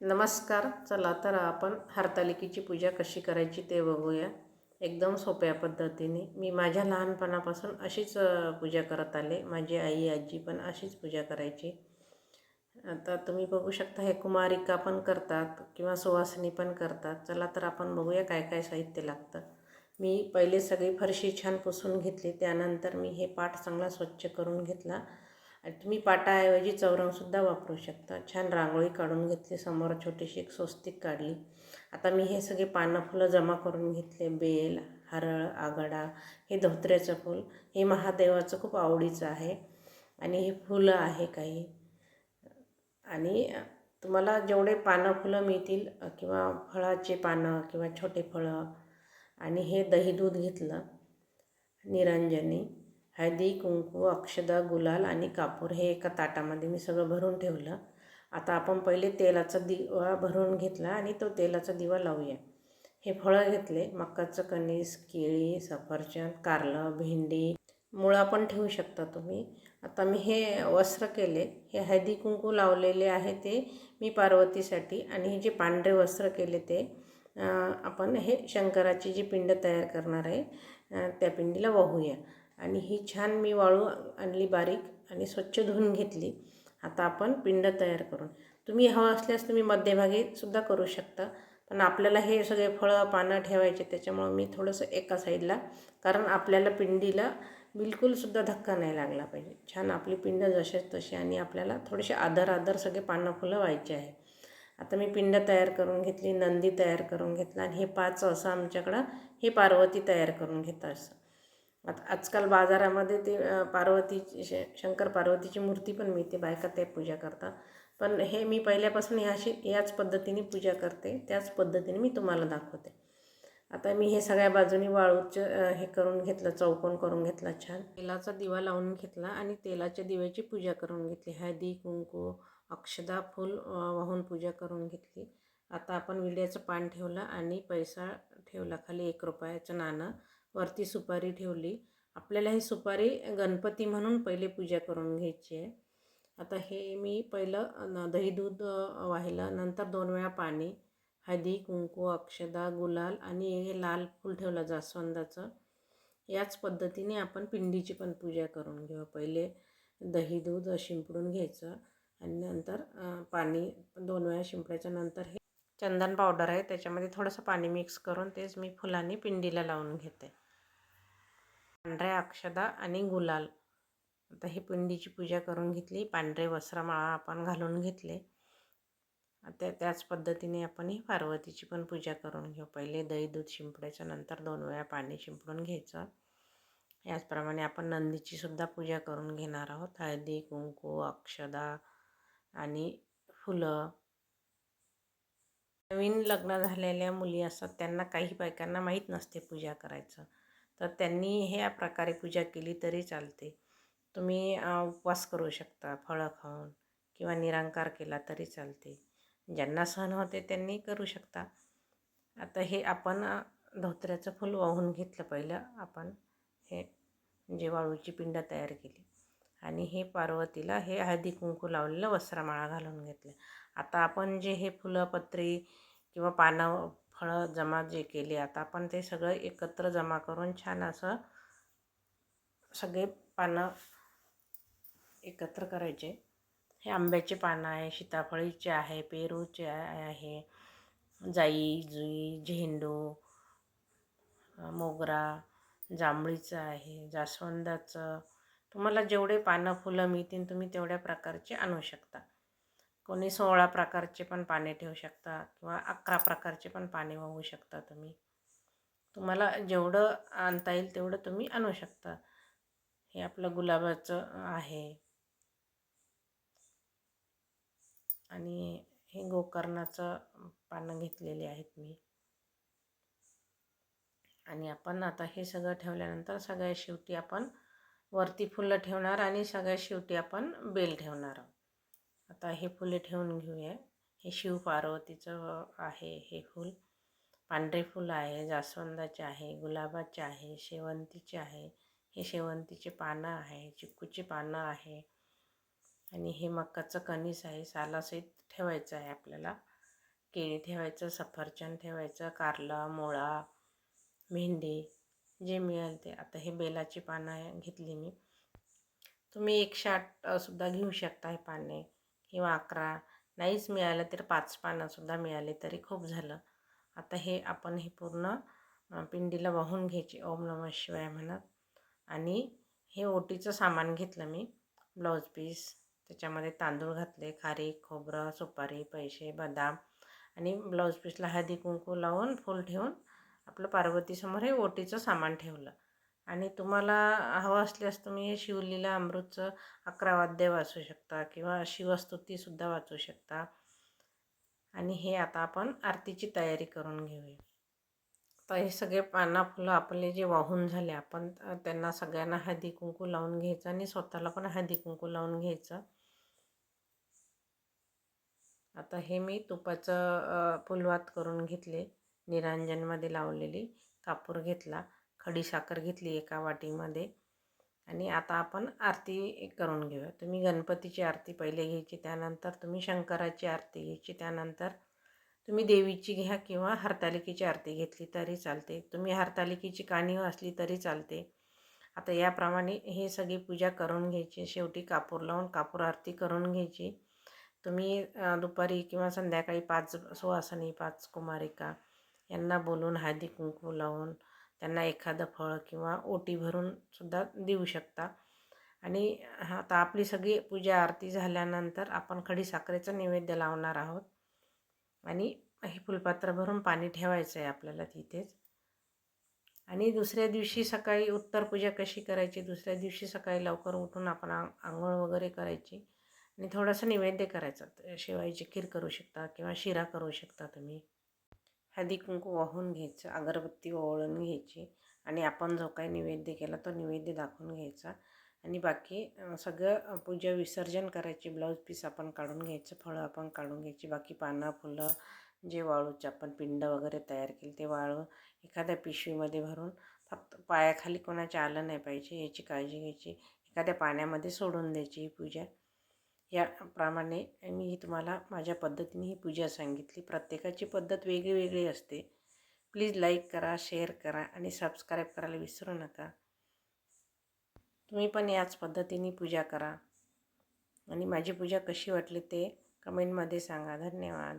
नमस्कार. चला तर आपण हरतालिकेची पूजा कशी करायची ते बघूया. एकदम सोप्या पद्धतीने. मी माझ्या लहानपणापासून अशीच पूजा करत आले. माझी आई आजी पण अशीच पूजा करायची. आता तुम्ही बघू शकता हे कुमारिका पण करतात किंवा सुवासिनी पण करतात. चला तर आपण बघूया काय काय साहित्य लागतं. मी पहिले सगळी फरशी छान पुसून घेतली. त्यानंतर मी हे पाठ चांगला स्वच्छ करून घेतला. आणि तुम्ही पाटाऐवजी चौरंगसुद्धा वापरू शकता. छान रांगोळी काढून घेतली समोर छोटीशी एक स्वस्तिक काढली. आता मी हे सगळे पानं फुलं जमा करून घेतले. बेल हरळ आगडा हे धोत्र्याचं फूल. हे महादेवाचं खूप आवडीचं आहे. आणि हे फुलं आहे काही. आणि तुम्हाला जेवढे पानं फुलं मिळतील किंवा फळाचे पानं किंवा छोटे फळं आणि हे दही दूध घेतलं निरंजनी. हळदी कुंकू अक्षदा गुलाल आणि कापूर हे एका ताटामध्ये मी सगळं भरून ठेवलं. आता आपण पहिले तेलाचा दिवा भरून घेतला आणि तो तेलाचा दिवा लावूया. हे फळं घेतले मकाचं कणीस केळी सफरचंद कारलं भेंडी मुळा पण ठेवू शकता तुम्ही. आता मी हे वस्त्र केले हे हळदी कुंकू लावलेले आहे ते मी पार्वतीसाठी आणि हे जे पांढरे वस्त्र केले ते आपण हे शंकराची जी पिंड तयार करणार आहे त्या पिंडीला वाहूया. आणि ही छान मी वाळू आणली बारीक आणि स्वच्छ धुवून घेतली. आता आपण पिंड तयार करून. तुम्ही हवं असल्यास तुम्ही मध्यभागी सुद्धा करू शकता. पण आपल्याला हे सगळे फळं पानं ठेवायचे त्याच्यामुळं मी थोडंसं एका साईडला कारण आपल्याला पिंडीला बिलकुलसुद्धा धक्का नाही लागला पाहिजे. छान आपली पिंड जसे तशी आणि आपल्याला थोडेसे आदर आदर सगळे पानं फुलं व्हायचे आहे. आता मी पिंड तयार करून घेतली नंदी तयार करून घेतला आणि हे पाच असं आमच्याकडं हे पार्वती तयार करून घेतात असं. आता आजकाल बाजारामध्ये ते पार्वतीची श शंकर पार्वतीची मूर्ती पण मिळते बायका त्या पूजा करतात. पण हे मी पहिल्यापासून ह्याशी याच पद्धतीने पूजा करते त्याच पद्धतीने मी तुम्हाला दाखवते. आता मी हे सगळ्या बाजूनी वाळूचं हे करून घेतलं चौकोन करून घेतला छान. तेलाचा दिवा लावून घेतला आणि तेलाच्या दिव्याची पूजा करून घेतली. हळदी कुंकू अक्षदा फूल वाहून पूजा करून घेतली. आता आपण विड्याचं पान ठेवलं आणि पैसा ठेवला खाली एक रुपयाचं नाणं. वरती सुपारी ठेवली. आपल्याला ही सुपारी गणपती म्हणून पहिले पूजा करून घ्यायची आहे. आता हे मी पहिलं दही दूध वाहिलं. नंतर दोन वेळा पाणी हळदी कुंकू अक्षदा गुलाल आणि हे लाल फूल ठेवलं जास्वंदाचं. याच पद्धतीने आपण पिंडीची पण पूजा करून घेऊ. पहिले दही दूध शिंपडून घ्यायचं आणि नंतर पाणी दोन वेळा शिंपडायच्या नंतर हे चंदन पावडर आहे त्याच्यामध्ये थोडंसं पाणी मिक्स करून तेच मी फुलांनी पिंडीला लावून घेते. पांढऱ्या अक्षदा आणि गुलाल. आता हे पिंडीची पूजा करून घेतली. पांढरे वस्त्रमाळा आपण घालून घेतले. त्या त्याच पद्धतीने आपण ही पार्वतीची पण पूजा करून घेऊ. पहिले दही दूध शिंपडायचं नंतर दोन वेळा पाणी शिंपडून घ्यायचं. याचप्रमाणे आपण नंदीची सुद्धा पूजा करून घेणार आहोत. हळदी कुंकू अक्षदा आणि फुलं. नवीन लग्न झालेल्या मुली असतात त्यांना काही बायकांना माहीत नसते पूजा करायचं. तर त्यांनी ह्या प्रकारे पूजा केली तरी चालते. तुम्ही उपवास करू शकता फळं खाऊन किंवा निरंकार केला तरी चालते. ज्यांना सहन होते त्यांनी करू शकता. आता हे आपण धोत्र्याचं फूल वाहून घेतलं पहिलं आपण. हे जे वाळूची पिंड तयार केली. आणि हे पार्वतीला हे हळदी कुंकू लावलेलं वस्त्रमाळा घालून घेतलं. आता आपण जे हे फुलं पत्री किंवा पानं फळं जमा जे केले आता आपण ते सगळं एकत्र जमा करून छान असं सगळे पानं एकत्र करायचे. हे आंब्याचे पानं आहे सीताफळीचे आहे पेरूचे आहे जाई जुई झेंडू मोगरा जांभळीचं आहे जास्वंदाचं. तुम्हाला जेवढे पानं फुलं मिळतील तुम्ही तेवढ्या प्रकारचे आणू शकता. कोणी सोळा प्रकारचे पण पाने ठेवू शकता किंवा अकरा प्रकारचे पण पाने वाहू शकता तुम्ही. तुम्हाला जेवढं आणता येईल तेवढं तुम्ही आणू शकता. हे आपलं गुलाबाचं आहे. आणि हे गोकर्णाचं पानं घेतलेले आहेत मी. आणि आपण आता हे सगळं ठेवल्यानंतर सगळ्या शेवटी आपण वरती फुलं ठेवणार आणि सगळ्या शेवटी आपण बेल ठेवणार आहोत. आता हे फुले ठेवून घेऊया. हे शिव पार्वतीचं आहे हे फूल. पांढरे फूल आहे जास्वंदाचे आहे गुलाबाचे आहे शेवंतीचे आहे. हे शेवंतीचे पानं आहे चिक्कूची पानं आहे. आणि हे मकाचं कणीस आहे सालासहित ठेवायचं आहे आपल्याला. केळी ठेवायचं सफरचंद ठेवायचं कारला मुळा भेंडी जे मिळेल ते. आता हे बेलाची पानं आहे, घेतली मी. तुम्ही एकशे आठ सुद्धा घेऊ शकता हे पाने. किंवा अकरा नाहीच मिळालं तर पाच पानंसुद्धा मिळाले तरी खूप झालं. आता हे आपण हे पूर्ण पिंडीला वाहून घ्यायचे. ओम नमः शिवाय म्हणत. आणि हे ओटीचं सामान घेतलं मी. ब्लाऊज पीस त्याच्यामध्ये तांदूळ घातले खारी खोबरं सुपारी पैसे बदाम आणि ब्लाऊज पीसला हळदी कुंकू लावून फूल ठेवून आपलं पार्वतीसमोर हे ओटीचं सामान ठेवलं. आणि तुम्हाला हवं असल्यास तुम्ही हे शिवलीला अमृतचं अकरा वाद्य वाचू शकता किंवा शिवस्तुतीसुद्धा वाचू शकता. आणि हे आता आपण आरतीची तयारी करून घेऊया. तर हे सगळे पाना फुलं आपले जे वाहून झाले आपण त्यांना सगळ्यांना हळदी कुंकू लावून घ्यायचं आणि स्वतःला पण हळदी कुंकू लावून घ्यायचं. आता हे मी तुपाचं फुलवात करून घेतले. निरांजनमध्ये लावलेली कापूर घेतला. खडीसाखर घेतली एका वाटीमध्ये आणि आता आपण आरती करून घेऊया. तुम्ही गणपतीची आरती पहिले घ्यायची त्यानंतर तुम्ही शंकराची आरती घ्यायची त्यानंतर तुम्ही देवीची घ्या किंवा हरतालिकेची आरती घेतली तरी चालते. तुम्ही हरतालिकेची काणी असली तरी चालते. आता याप्रमाणे हे सगळी पूजा करून घ्यायची शेवटी कापूर लावून कापूर आरती करून घ्यायची. तुम्ही दुपारी किंवा संध्याकाळी पाच सुवासनी पाच कुमारिका यांना बोलून हळदी कुंकू लावून त्यांना एखादं फळ किंवा ओटी भरून सुद्धा देऊ शकता. आणि आता आपली सगळी पूजा आरती झाल्यानंतर आपण खडीसाखरेचं नैवेद्य लावणार आहोत. आणि हे फुलपात्र भरून पाणी ठेवायचं आहे आपल्याला तिथेच. आणि दुसऱ्या दिवशी सकाळी उत्तर पूजा कशी करायची? दुसऱ्या दिवशी सकाळी लवकर उठून आपण आंघोळ वगैरे करायची. आणि थोडंसं नैवेद्य करायचं. त- शेवायची खीर करू शकता किंवा शिरा करू शकता तुम्ही. हळदी कुंकू वाहून घ्यायचं अगरबत्ती ओवळून घ्यायची आणि आपण जो काही नैवेद्य केला तो नैवेद्य दाखवून घ्यायचा. आणि बाकी सगळं पूजा विसर्जन करायची ब्लाऊज पीस आपण काढून घ्यायचं फळं आपण काढून घ्यायची बाकी पानं फुलं जे वाळूचे आपण पिंड वगैरे तयार केली ते वाळू एखाद्या पिशवीमध्ये भरून फक्त पायाखाली कोणाच्या आलं नाही पाहिजे याची काळजी घ्यायची. एखाद्या पाण्यामध्ये सोडून द्यायची ही पूजा. याप्रमाणे मी तुम्हाला माझ्या पद्धतीने ही पूजा सांगितली. प्रत्येकाची पद्धत वेगळी वेगळी असते. प्लीज लाईक करा शेअर करा आणि सबस्क्राईब करायला विसरू नका. तुम्ही पण याच पद्धतीने पूजा करा. आणि माझी पूजा कशी वाटली ते कमेंटमध्ये सांगा. धन्यवाद.